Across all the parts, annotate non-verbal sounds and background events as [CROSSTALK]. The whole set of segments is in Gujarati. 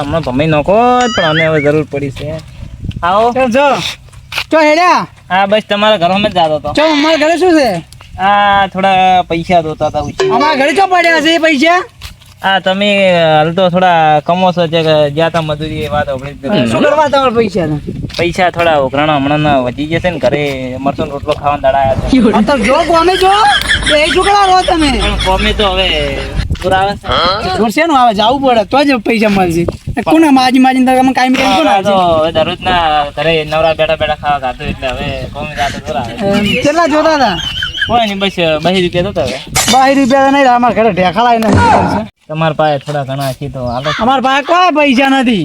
હમણાં તમે નાખો પણ અમે હવે જરૂર પડી છે. આવો. જો ચો હેડ્યા? હા બસ તમારા ઘરમાં જ જતો હતો. ચો અમારા ઘરે શું છે? આ થોડા પૈસા જોતા હતા અમારા ઘરે ચો પડ્યા છે પૈસા? હા તમે હાલ તો થોડા કમો છો જે કે જ્યાં તા મજૂરી એ વાત આપણે શું કરવા તમારા પૈસા પૈસા થોડા ઉઘરાણા હમણાં વધી જશે ને ઘરે મરચો રોટલો ખાવા દડાયા છે. તો જો કોમે જો એ છોકરા રહો તમે કોમે તો હવે આવે જોર આવે જવું પડે તો જ પૈસા મળશે. કોના માજી માજી તમે કાયમ કેમ કોણ આવે દરરોજ ના ઘરે નવરા બેઠા બેઠા ખાવા ખાતું એટલે હવે કોમી જાતો થોડા આવે? કેટલા જોતા હતા? કોઈ નહીં બસ બહી રૂપિયા તો હવે બહી રૂપિયા નહીં અમારા ઘરે ઢેખા લાવીને તમારા પાસે થોડા ઘણા છે તો હાલો. અમારા પાસે કોઈ પૈસા નથી.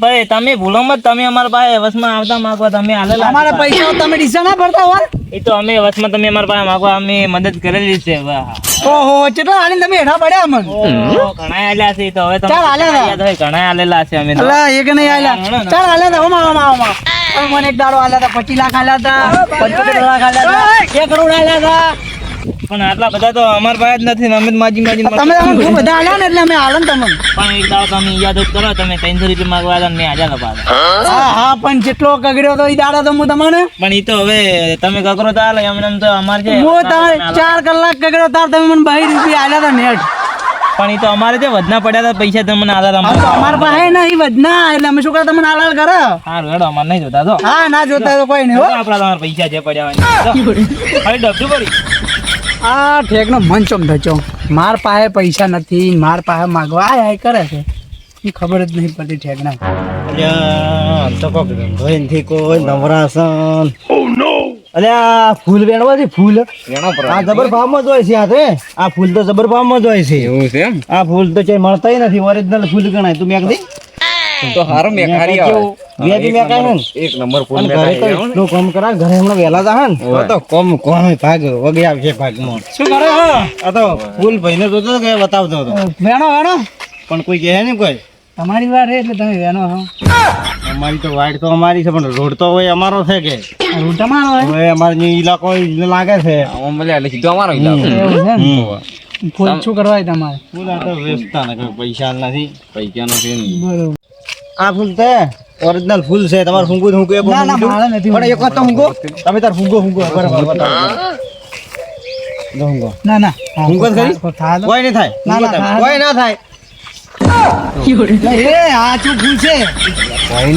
ભાઈ તમે ભૂલો મત તમે અમારા પાસે વસમાં આવતા માંગવા તમે હાલેલા અમારા પૈસા તમે ડીસા ના ભરતા હોય? એ તો અમે વસમાં તમે અમારા પાસે માંગવા અમે મદદ કરેલી છે ઓહો કેટલા હાલીને તમે હેઠા પડ્યા અમને. ઘણા આલ્યા છે તો હવે તમે ચાલ હતા. ઘણા આલેલા છે અમે અલા એક નહીં આલ્યા ચાલ આલ્યા હતા ઓમાં ઓમાં ઓમાં મને એક દાડો આલ્યા હતા પચીસ લાખ આલ્યા હતા પંચોતેર લાખ આલ્યા હતા એક કરોડ આલ્યા હતા પણ આટલા બધા તો અમાર પાસે જ નથી અમે માજી માજી તમે અમે બધા આલ્યા ને એટલે અમે આલન તમને. પણ એક દાડો તમે યાદ જ કરો તમે ત્રણસો રૂપિયા માંગવા હતા ને હાજર હા હા પણ જેટલો કગડ્યો તો એ દાડા તો હું તમને? પણ એ તો હવે તમે કગરો તો આલે અમને તો અમાર છે હું તાર ચાર કલાક કગડ્યો તાર તમે મને બાઈ રૂપિયા આલ્યા તા નેટ. પણ એ તો અમારે જે વધના પડ્યા હતા પૈસા તમને આધાર અમારે. પાસે નહીં વધના એટલે અમે શું કરે તમને આલાલ કરે? હા રેડો અમારે નહીં જોતા તો હા ના જોતા તો કોઈ નહીં હો. આપડા તમારા પૈસા જે પડ્યા હોય. [LAUGHS] ખાલી ડબલું પડી. આ ઠેકનો મન ચોમ ધચો માર પાસે પૈસા નથી માર પાસે માગવા. આ આય કરે છે. એ ખબર જ નહીં પડતી ઠેકના. ધોઈનથી કોઈ નવરાસન. અલ્યા ફૂલ વેણવા છે ફૂલ. આ જબર ભાવમાં જ હોય છે આ આ ફૂલ તો જબર ભાવમાં જ હોય છે. એવું છે આ ફૂલ તો ચાઈ મળતાય નથી ઓરિજિનલ ફૂલ ગણાય. તું મેક દે તો હારો મેખારી આવે. વેજી મેકાય ને? એક નંબર ફોન ઘરે તો એટલું કામ કરા ઘરે હમણાં વેલા જા હન. તો તો કોમ કોમ ભાગ વગે આવશે મો શું કરે હો? આ તો ફૂલ ભાઈને તો તો કે બતાવતો હતો. વેણો વેણો. પણ કોઈ કહે નહીં કોઈ. તમારી વાર એટલે તમે વેણો હો. અમારી તો વાડ તો અમારી છે પણ રોડ તો હોય અમારો છે કે. રોડ તમારો હોય. હવે અમારે ઇલાકો લાગે છે. આમાં મળે એટલે સીધો અમારો ઇલાકો એવું છે ને? શું કરવા તમારે? ફૂલ આ તો વેચતા ને પૈસા નથી પૈસાનો નથી બરોબર. આ ફૂલ છે? ઓરિજિનલ ફૂલ છે. તમારે ફૂંગો ફૂંગો એક ના ના મારે નથી પણ એક વાત તો ફૂંગો. તમે તાર ફૂંગો ફૂંગો. બરાબર બતાવો ના ના. હા, ફૂંગો જ કોઈ નહીં થાય. ના, ના, કોઈ ના થાય. શું ફૂલ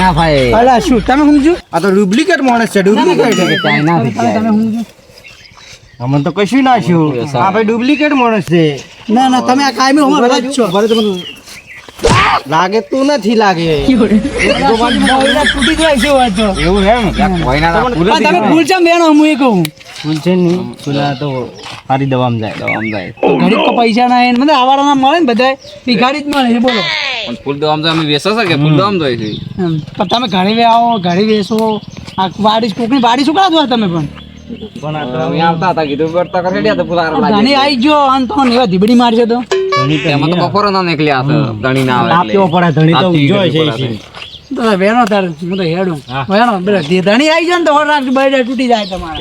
ના ભાઈ અલા શું? તમે સમજો. આ તો ડુપ્લિકેટ માણસ છે ડુપ્લિકેટ તમે તમે અમને તો કશું ના છું આ ભાઈ ડુપ્લિકેટ માણસ છે. ના ના તમે આ કાયમી છો. તો લાગે તું નથી લાગે. બહુડા તૂટી જાય છે વાત તો. એવું એમ? કોઈ ના ના ફૂલ જ પણ તમે ફૂલ. ચમ વેણો હું એ કહું. ફૂલ છે તો સારી દવામાં જાય દવામ જાય. તો પૈસા ના એને મતલબ આવાળાના મળે ને બધાય ભિખારી જ મળે એ બોલો. પણ ફૂલ તો તો અમે વેચો છે કે ફૂલ આમ તો છે? પણ તમે ઘરે વે આવો ઘરે વેચો આ વાડી કોકની વાડી શું કરો તમે પણ. પણ આવતા હતા કીધું કરતા કરતા તો ફૂલ લાગે આવી ગયો અને તો એવા ધીબડી મારશે તો. એમાં તો બપોરે ના નીકળ્યા હશે ધણી ના આવે એટલે. પડે ધણી તો આપવી છે તો વેણો તાર હું તો હેડું. વેણો બે ધણી આવી જાય ને તો હોર બૈડા તૂટી જાય તમારે.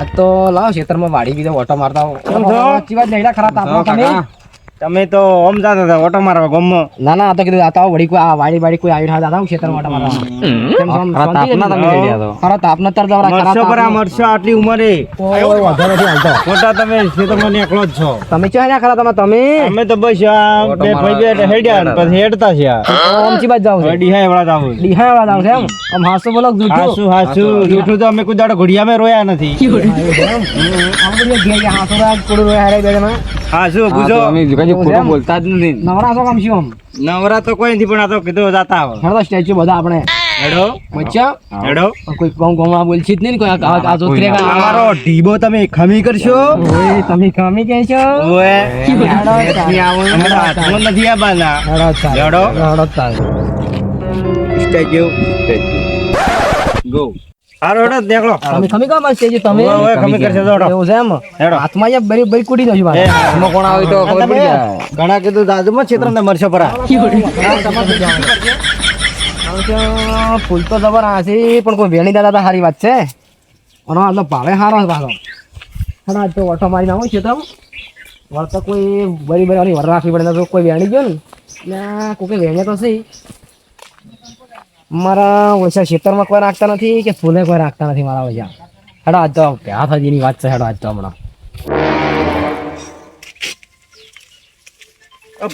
આ તો લાવ ખેતરમાં વાડી બીજો ઓટો મારતા ખરા તાપમાં તમે તો ઓમ જાતા હતા ઓટો મારવા ગમમાં. ના ના તો કીધું આતા તો વળી કોઈ આ વાડી વાડી કોઈ આવી રહ્યા હતા ખેતર ઓટો મારવા. તાપના તમે તો. તર દવરા મરશો પર આ આટલી ઉંમરે. ઓય, નથી મોટા તમે ખેતરમાં નીકળો જ છો. તમે ચો ના ખરા તમે? તમે? અમે તો બસ આ બે ભાઈ બે હેડ્યા ને પછી હેડતા છે ઓમ આમ ચી બાજ જાવ ડીહાઈ વાળા જાવ ડીહા વાળા જાવ છે એમ? આમ હાસો બોલો જૂઠું? હાસુ હાસુ જૂઠું તો અમે કોઈ દાડો મે રોયા નથી. આમ બોલીએ ગયા હાસો રાજ કોડું રોયા રે બેડમાં હા, અમે કદી ખોટું બોલતા જ નથી. નવરા છો કામ શું નવરા તો કોઈ નથી પણ આ તો કીધું જાતા આવો હેડો સ્ટેચ્યુ બધા આપણે. હેડો. મચ્છા હેડો. કોઈ બોલછી જ નહીં ને કોઈ. આ- અમારો ઢીબો તમે ખમી કરશો? ઓય, તમે કામી કે છો હેડો. હાથમાં નથી આવવાના હેડો હેડો. હેડો તાર. સ્ટેચ્યુ. ગો હારો હેડો દેખલો તમે ખમી તમે? ખમી કરશે એવું છે એમ? હેડો. હાથમાં અહીંયા બરી બરી કૂટી દઉં છું એ, હાથમાં કોણ આવે તો ખબર પડી જાય. ઘણા કીધું દાદુમાં ક્ષેત્રમાં મરશો પરા. ફૂલ તો જબર આ છે પણ કોઈ વેણી દાદા તો સારી વાત છે. અને આટલો ભાવે સારો છે પાછો. આજ તો ઓટો મારી નાખો છે તો વળતા કોઈ બરી બરી વર રાખવી પડે તો કોઈ વેણી ગયો ને. કોઈ વેણે તો સહી મારા ઓછા ખેતરમાં કોઈ રાખતા નથી કે ફૂલે કોઈ રાખતા નથી મારા ઓછા? હેડો આજ તો પ્યાથાજીની વાત છે હેડો આજ તો હમણાં.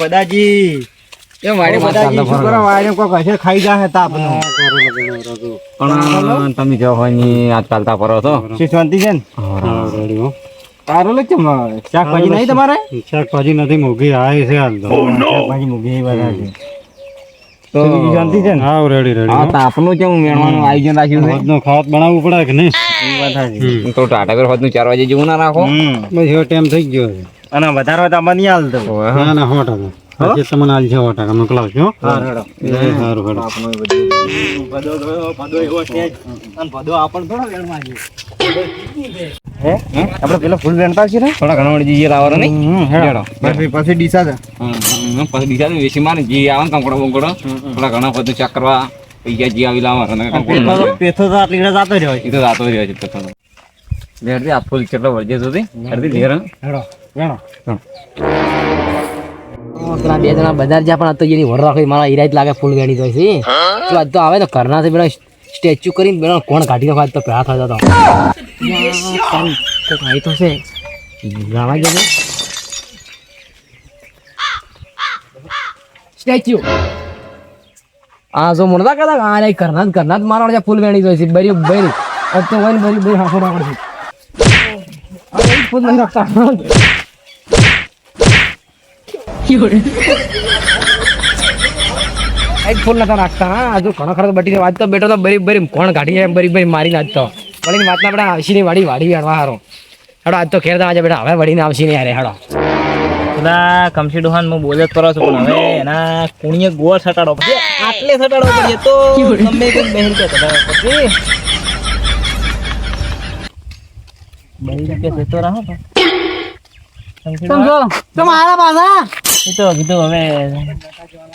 બદાજી. કેમ વાડી બદાજી શું કરો? વાયરે કોક હશે ખાઈ જાહે તાપનો પણ તમે જો હોયની આજકાલ તા પરો છો. શું શાંતિ છે ને? તારું લે કેમ શાકભાજી નહીં તમારે? શાકભાજી નથી મોઘી આવી છે હાલ તો. શાકભાજી મૂકી બરાબર તો શાંતિ છે ને? હા રેડી હા. રેડી તાપનું કેમ મેળવાનું આયોજન રાખ્યું છે. રોજનો ખાવત બનાવવું પડે કે નહીં? એ વાત સાચી. તો ટાટા પર હોતનું ચાર વાગે જેવું ના રાખો. બસ એવો ટાઈમ થઈ ગયો છે. અને વધારે હોય તો આમાં નહીં હાલતો. ના ના સો ટકા પછી તમને હાલ. છે હો. ટાકા મોકલાવજો હો? હા. હેડો સારું હેડો. આપણો એ ભદો એવો છે અને ભદો આપણને થોડો વેણવા જેવો. હે? આપણે પેલા ફૂલ વેણતા છીએ ને? થોડા ઘણા વળી જઈએ લાવવાનો નહીં? હેડો. પછી પછી ડીસા છે. પછી ડીસા તો વેચી મારે જે આવે ને કંકડો બંકડો. થોડા ઘણા બધું ચેક કરવા પૈસા જે આવી લાવવા અને કંકડો પેથો તો- આટલી જાતો રહ્યો એ તો જાતો રહ્યો છે પેથોનો. લેરથી આ ફૂલ કેટલો વળજે સુધી? લેરથી લેર હેડો વેણો. બે જણા બજાર જ્યાં પણ અત્યારે તો વર રાખી મારા ઈરાજ લાગે ફૂલ વેણી તો છે તો આજ તો આવે તો કરના છે પેલા સ્ટેચ્યુ કરીને પેલા કોણ કાઢી નાખવા તો પેલા થતા તો આવી તો છે ગાવા જજો સ્ટેચ્યુ આ જો મોડતા કદા આ રે કરનાત જ કરના જ મારા વડે ફૂલ વેણી જોઈ છે બરી બરી તો વન બરી બરી હાફો રાખડ છે આ ફૂલ નહીં રાખતા એક ફૂલ નતા રાખતા હા હજુ ઘણો ખરો બટી વાત તો બેઠો તો બરી બરી કોણ કાઢી એમ બરી બરી મારી નાખ તો વળી વાત ના આપણે આવશી ની વાડી વાડી વેણવા હારો. હેડો આજ તો ખેર આજે બેટા હવે વળીને આવશી નહીં યાર હેડો. પેલા કમસી ડોહાન હું બોલે જ કરો છું પણ હવે એના કુણીએ ગોળ સટાડો પછી આટલે સટાડો પડીએ તો તમે તે બે કે સટાડો પછી. બે કે જતો રહો તો સમજો? તો મારા પાછા. એ તો કીધું હવે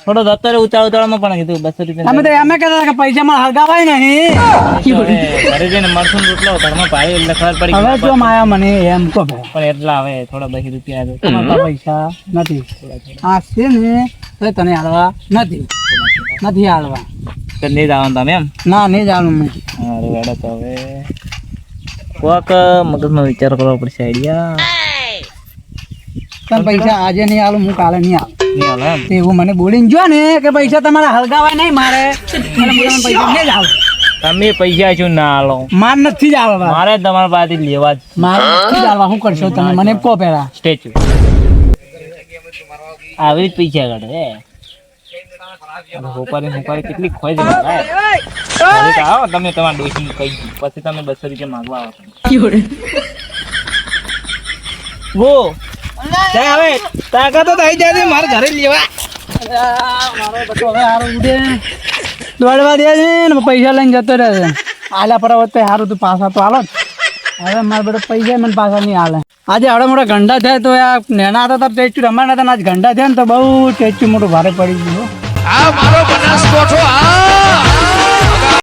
થોડો અત્યારે ઉતાળ ઉતાળમાં પણ કીધું બસો રૂપિયા અમે તો એમ કહેતા હતા કે પૈસા માં નહીં. ઘરે જઈને મળશું રોટલો ઘરમાં ભાઈ એટલે ખબર પડી હવે જો માયા મને એમ પણ એટલા હવે થોડા બસી રૂપિયા પૈસા નથી. આ છે ને તો તને હાલવા નથી. નથી હાલવા. તો નહીં જ તમે એમ? ના નહીં જ હાલવું મેં હારું તો હવે કોક મગજમાં વિચાર કરવો પડશે આઈડિયા. તને પૈસા આજે નહીં આલું હું કાલે નહીં તે એવું મને બોલીને જો ને કે પૈસા તમારા હળગાવાય નહીં મારે. પૈસા નહીં જ હાલું તમે પૈસા છું ના આલો? માર નથી જ આલવા. મારે તમારા પાસે લેવા મારે નથી જ આલવા. શું કરશો તમે? મને કહો પહેલા. સ્ટેચ્યુ. આવી જ પૈસા કાઢે હોપારી હોપારી કેટલી ખોઈ તો આવો તમે તમારા ડોશી કહી. પછી તમે બસો રૂપિયા માંગવા આવો પૈસા લઈને જતો રહે છે. આલ્યા પર હોત તો સારું તું પાછા તો હાલો. હવે મારા બધા પૈસા મને પાછા નહીં હાલે. આજે આવડે મોટા ગંડા થયા તો આ નેના હતા તો ટેસ્ટ રમવાના હતા આજ ગંડા થયા ને તો બહુ ટેસ્ટ મોટું ભારે પડી ગયું. આ મારો બનાસકોઠો, આ